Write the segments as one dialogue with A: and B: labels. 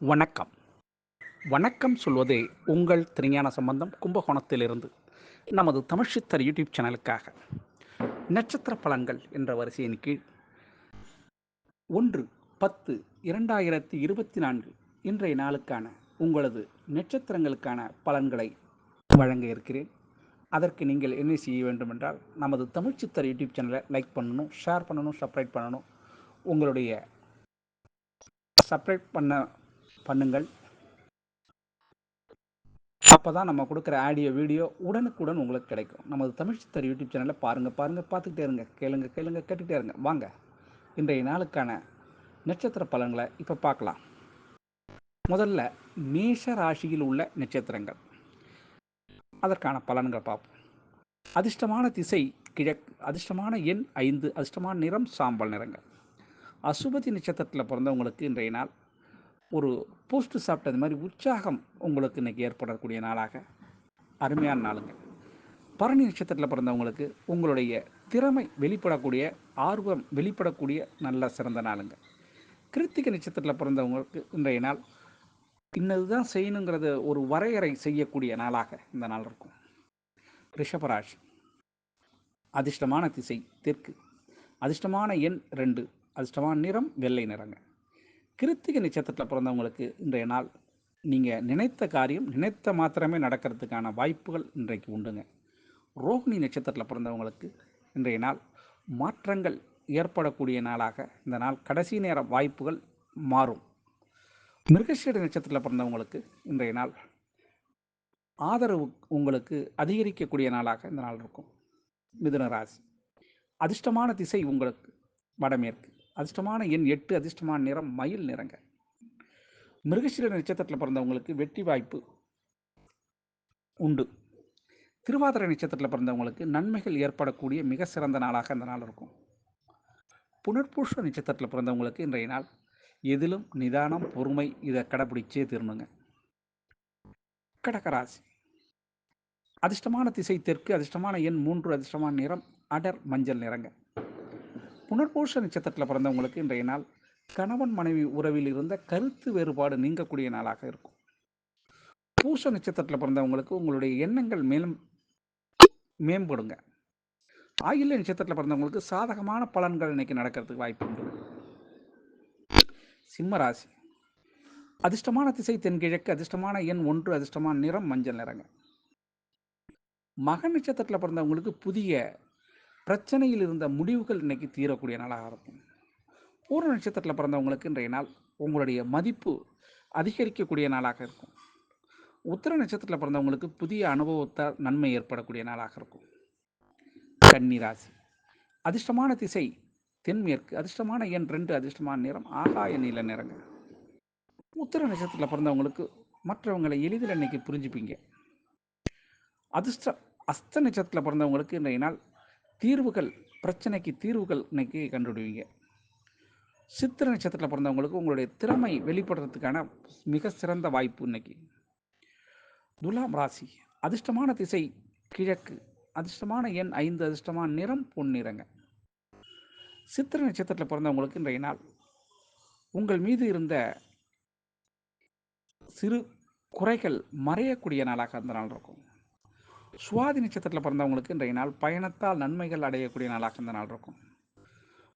A: வணக்கம். வணக்கம் சொல்வது உங்கள் திருஞான சம்பந்தம் கும்பகோணத்திலிருந்து நமது தமிழ்ச்சித்தர் யூடியூப் சேனலுக்காக. நட்சத்திர பலன்கள் என்ற வரிசையின் கீழ். ஒன்று பத்து இரண்டாயிரத்தி இருபத்தி நான்கு இன்றைய நாளுக்கான உங்களது நட்சத்திரங்களுக்கான பலன்களை வழங்க இருக்கிறேன். அதற்கு நீங்கள் என்ன செய்ய வேண்டும் என்றால் நமது தமிழ்ச்சித்தர் யூடியூப் சேனலை லைக் பண்ணணும் ஷேர் பண்ணணும் சப்ஸ்கிரைப் பண்ணணும். உங்களுடைய சப்ஸ்கிரைப் பண்ண பண்ணுங்கள். அப்போ தான் நம்ம கொடுக்குற ஆடியோ வீடியோ உடனுக்குடன் உங்களுக்கு கிடைக்கும். நமது தமிழ் சித்தர் யூடியூப் சேனலில் பாருங்கள் பாருங்கள் பார்த்துக்கிட்டே இருங்க. கேளுங்க கேளுங்க கேட்டுக்கிட்டே இருங்க. வாங்க இன்றைய நாளுக்கான நட்சத்திர பலன்களை இப்போ பார்க்கலாம். முதல்ல மேஷ ராசியில் உள்ள நட்சத்திரங்கள். அதற்கான பலன்கள் பார்ப்போம். அதிர்ஷ்டமான திசை கிழக்கு அதிர்ஷ்டமான எண் ஐந்து அதிர்ஷ்டமான நிறம் சாம்பல் நிறங்கள். அசுபதி நட்சத்திரத்தில் பிறந்தவங்களுக்கு இன்றைய நாள் ஒரு போஸ்ட்டு சாப்பிட்டது மாதிரி உற்சாகம் உங்களுக்கு இன்றைக்கி ஏற்படக்கூடிய நாளாக. அருமையான நாளுங்க. பரணி நட்சத்திரத்தில் பிறந்தவங்களுக்கு உங்களுடைய திறமை வெளிப்படக்கூடிய ஆர்வம் வெளிப்படக்கூடிய நல்ல சிறந்த நாளுங்க. கிருத்திகை நட்சத்திரத்தில் பிறந்தவங்களுக்கு இன்றைய நாள் இன்னது தான் செய்யணுங்கிறது ஒரு வரையறை செய்யக்கூடிய நாளாக இந்த நாள் இருக்கும். ரிஷபராஜ் அதிர்ஷ்டமான திசை தெற்கு. அதிர்ஷ்டமான எண் ரெண்டு. அதிர்ஷ்டமான நிறம் வெள்ளை நிறங்க. கிருத்திகை நட்சத்திரத்தில் பிறந்தவங்களுக்கு இன்றைய நாள் நீங்கள் நினைத்த காரியம் நினைத்த மாத்திரமே நடக்கிறதுக்கான வாய்ப்புகள் இன்றைக்கு உண்டுங்க. ரோஹிணி நட்சத்திரத்தில் பிறந்தவங்களுக்கு இன்றைய நாள் மாற்றங்கள் ஏற்படக்கூடிய நாளாக இந்த நாள் கடைசி நேர வாய்ப்புகள் மாறும். மிருகசீட நட்சத்திரத்தில் பிறந்தவங்களுக்கு இன்றைய நாள் ஆதரவு உங்களுக்கு அதிகரிக்கக்கூடிய நாளாக இந்த நாள் இருக்கும். மிதுன ராசி. அதிர்ஷ்டமான திசை உங்களுக்கு வடமேற்கு. அதிர்ஷ்டமான எண் எட்டு அதிர்ஷ்டமான நிறம் மயில் நிறங்க. மிருகசீர நட்சத்திரத்தில் பிறந்தவங்களுக்கு வெற்றி வாய்ப்பு உண்டு. திருவாதிரை நட்சத்திரத்தில் பிறந்தவங்களுக்கு நன்மைகள் ஏற்படக்கூடிய மிக சிறந்த நாளாக அந்த நாள் இருக்கும். புனர்பூஷ நட்சத்திரத்தில் பிறந்தவங்களுக்கு இன்றைய நாள் எதிலும் நிதானம் பொறுமை இதை கடைப்பிடிச்சே தீரணுங்க. கடகராசி. அதிர்ஷ்டமான திசை தெற்கு அதிர்ஷ்டமான எண் மூன்று அதிர்ஷ்டமான நிறம் அடர் மஞ்சள் நிறங்க. புனர்பூஷ நட்சத்திரத்தில் பிறந்தவங்களுக்கு இன்றைய நாள் கணவன் மனைவி உறவில் இருந்த கருத்து வேறுபாடு நீங்கக்கூடிய நாளாக இருக்கும். பூச நட்சத்திரத்தில் பிறந்தவங்களுக்கு உங்களுடைய எண்ணங்கள் மேலும் மேம்படுங்க. ஆயில்ய நட்சத்திரத்தில் பிறந்தவங்களுக்கு சாதகமான பலன்கள் இன்னைக்கு நடக்கிறதுக்கு வாய்ப்பு உண்டு. சிம்ம ராசி. அதிர்ஷ்டமான திசை தென்கிழக்கு அதிர்ஷ்டமான எண் ஒன்று அதிர்ஷ்டமான நிறம் மஞ்சள் நிறங்க. மக நட்சத்திரத்தில் பிறந்தவங்களுக்கு புதிய பிரச்சனையில் இருந்த முடிவுகள் இன்னைக்கு தீரக்கூடிய நாளாக இருக்கும். பூர்ண நட்சத்திரத்தில் பிறந்தவங்களுக்கு இன்றைய நாள் உங்களுடைய மதிப்பு அதிகரிக்கக்கூடிய நாளாக இருக்கும். உத்திர நட்சத்திரத்தில் பிறந்தவங்களுக்கு புதிய அனுபவத்தால் நன்மை ஏற்படக்கூடிய நாளாக இருக்கும். கன்னி ராசி. அதிர்ஷ்டமான திசை தென்மேற்கு அதிர்ஷ்டமான எண் ரெண்டு அதிர்ஷ்டமான நிறம் ஆகாய நீல நிறங்க. உத்திர நட்சத்திரத்தில் பிறந்தவங்களுக்கு மற்றவங்களை எளிதில் இன்னைக்கு புரிஞ்சுப்பீங்க. அதிர்ஷ்ட அஸ்த நட்சத்திரத்தில் பிறந்தவங்களுக்கு இன்றைய நாள் தீர்வுகள் பிரச்சனைக்கு தீர்வுகள் இன்னைக்கு கண்டுபிடிவீங்க சித்திர நட்சத்திரத்தில் பிறந்தவங்களுக்கு உங்களுடைய திறமை வெளிப்படுறதுக்கான மிக சிறந்த வாய்ப்பு இன்னைக்கு. துலாம் ராசி அதிர்ஷ்டமான திசை கிழக்கு அதிர்ஷ்டமான எண் ஐந்து அதிர்ஷ்டமான நிறம் பொன்னிறங்க சித்திர நட்சத்திரத்தில் பிறந்தவங்களுக்கு இன்றைய நாள் உங்கள் மீது இருந்த சிறு குறைகள் மறையக்கூடிய நாளாக அந்த நாள் இருக்கும். சுவாதி நட்சத்திரத்தில் பிறந்தவங்களுக்கு இன்றைய நாள் பயணத்தால் நன்மைகள் அடையக்கூடிய நாளாக இந்த நாள் இருக்கும்.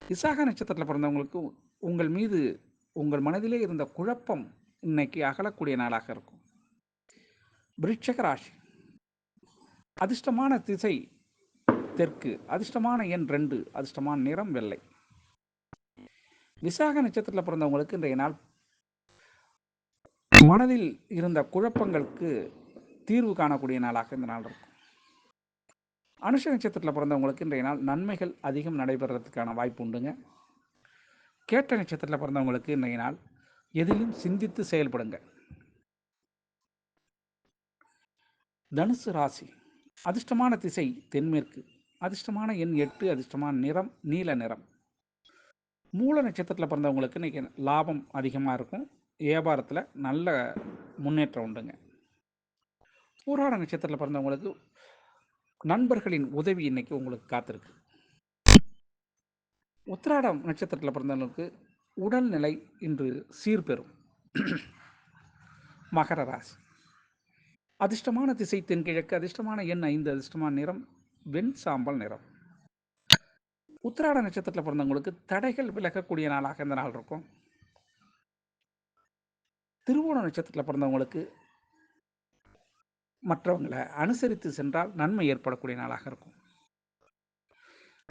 A: விசாக நட்சத்திரத்தில் பிறந்தவங்களுக்கு உங்கள் மீது உங்கள் மனதிலே இருந்த குழப்பம் இன்னைக்கு அகலக்கூடிய நாளாக இருக்கும். விருட்சக ராசி. அதிர்ஷ்டமான திசை தெற்கு அதிர்ஷ்டமான எண் ரெண்டு அதிர்ஷ்டமான நிறம் வெள்ளை. விசாக நட்சத்திரத்தில் பிறந்தவங்களுக்கு இன்றைய நாள் மனதில் இருந்த குழப்பங்களுக்கு தீர்வு காணக்கூடிய நாளாக இந்த நாள் இருக்கும். அனுஷ நட்சத்திரத்தில் பிறந்தவங்களுக்கு இன்றைய நாள் நன்மைகள் அதிகம் நடைபெறதுக்கான வாய்ப்பு உண்டுங்க. கேட்ட நட்சத்திரத்தில் பிறந்தவங்களுக்கு இன்றைய நாள் எதிலும் சிந்தித்து செயல்படுங்க. தனுசு ராசி அதிர்ஷ்டமான திசை தென்மேற்கு அதிர்ஷ்டமான எண் எட்டு அதிர்ஷ்டமான நிறம் நீல நிறம். மூல நட்சத்திரத்தில் பிறந்தவங்களுக்கு இன்றைக்கி லாபம் அதிகமாக இருக்கும். வியாபாரத்தில் நல்ல முன்னேற்றம் உண்டுங்க. பூராட நட்சத்திரத்தில் பிறந்தவங்களுக்கு நண்பர்களின் உதவி இன்னைக்கு உங்களுக்கு காத்திருக்கு. உத்திராடம் நட்சத்திரத்தில் பிறந்தவங்களுக்கு உடல்நிலை இன்று சீர்பெறும். மகர ராசி. அதிர்ஷ்டமான திசை தென்கிழக்கு அதிர்ஷ்டமான எண் ஐந்து அதிர்ஷ்டமான நிறம் வெண் சாம்பல் நிறம். உத்திராட நட்சத்திரத்தில் பிறந்தவங்களுக்கு தடைகள் விலகக்கூடிய நாளாக இந்த நாள் இருக்கும். திருவோண நட்சத்திரத்தில் பிறந்தவங்களுக்கு மற்றவங்களை அனுசரித்து சென்றால் நன்மை ஏற்படக்கூடிய நாளாக இருக்கும்.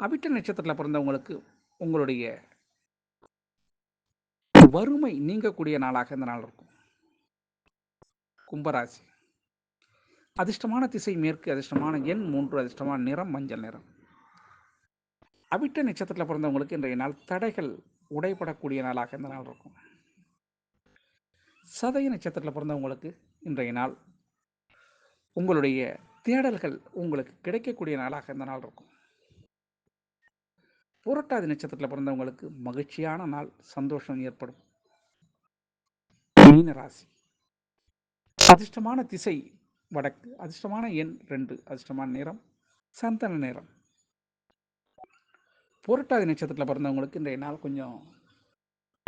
A: அவிட்ட நட்சத்திரத்தில் பிறந்தவங்களுக்கு உங்களுடைய வறுமை நீங்கக்கூடிய நாளாக இந்த நாள் இருக்கும். கும்பராசி. அதிர்ஷ்டமான திசை மேற்கு அதிர்ஷ்டமான எண் மூன்று அதிர்ஷ்டமான நிறம் மஞ்சள் நிறம். அவிட்ட நட்சத்திரத்தில் பிறந்தவங்களுக்கு இன்றைய நாள் தடைகள் உடைபடக்கூடிய நாளாக இந்த நாள் இருக்கும். சதய நட்சத்திரத்தில் பிறந்தவங்களுக்கு இன்றைய நாள் உங்களுடைய தேடல்கள் உங்களுக்கு கிடைக்கக்கூடிய நாளாக இந்த நாள் இருக்கும். புரட்டாதி நட்சத்திரத்தில் பிறந்தவங்களுக்கு மகிழ்ச்சியான நாள் சந்தோஷம் ஏற்படும். மீன ராசி. அதிர்ஷ்டமான திசை வடக்கு அதிர்ஷ்டமான எண் ரெண்டு அதிர்ஷ்டமான நிறம் சந்தன நிறம். புரட்டாதி நட்சத்திரத்தில் பிறந்தவங்களுக்கு இன்றைய நாள் கொஞ்சம்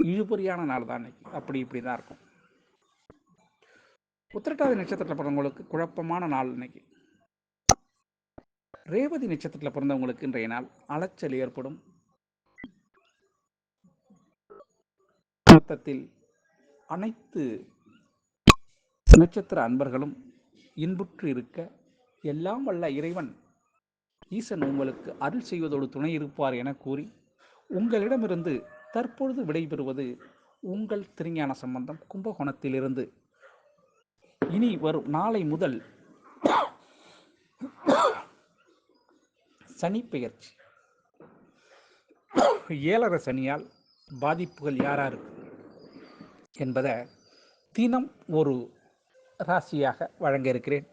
A: இழுபறியான நாள் தான் அன்னைக்கு. அப்படி இப்படி தான் இருக்கும். உத்திரட்டாதி நட்சத்திரத்தில் பிறந்தவங்களுக்கு குழப்பமான நாள் இன்னைக்கு. ரேவதி நட்சத்திரத்தில் பிறந்தவங்களுக்கு இன்றைய நாள் அலைச்சல் ஏற்படும். மொத்தத்தில் அனைத்து நட்சத்திர அன்பர்களும் இன்புற்று இருக்க எல்லாம் வல்ல இறைவன் ஈசன் உங்களுக்கு அருள் செய்வதோடு துணை இருப்பார் என கூறி உங்களிடமிருந்து தற்பொழுது விடைபெறுவது உங்கள் திருஞான சம்பந்தம் கும்பகோணத்திலிருந்து. இனி வரும் நாளை முதல் சனிப்பெயர்ச்சி ஏழரை சனியால் பாதிப்புகள் யாரார் என்பதை தினம் ஒரு ராசியாக வழங்க இருக்கிறேன்.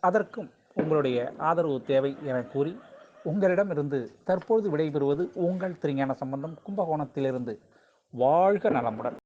A: அதற்கும் உங்களுடைய ஆதரவு தேவை என கூறி உங்களிடமிருந்து தற்பொழுது விடைபெறுவது உங்கள் திருஞான சம்பந்தம் கும்பகோணத்திலிருந்து. வாழ்க நலமுடன்.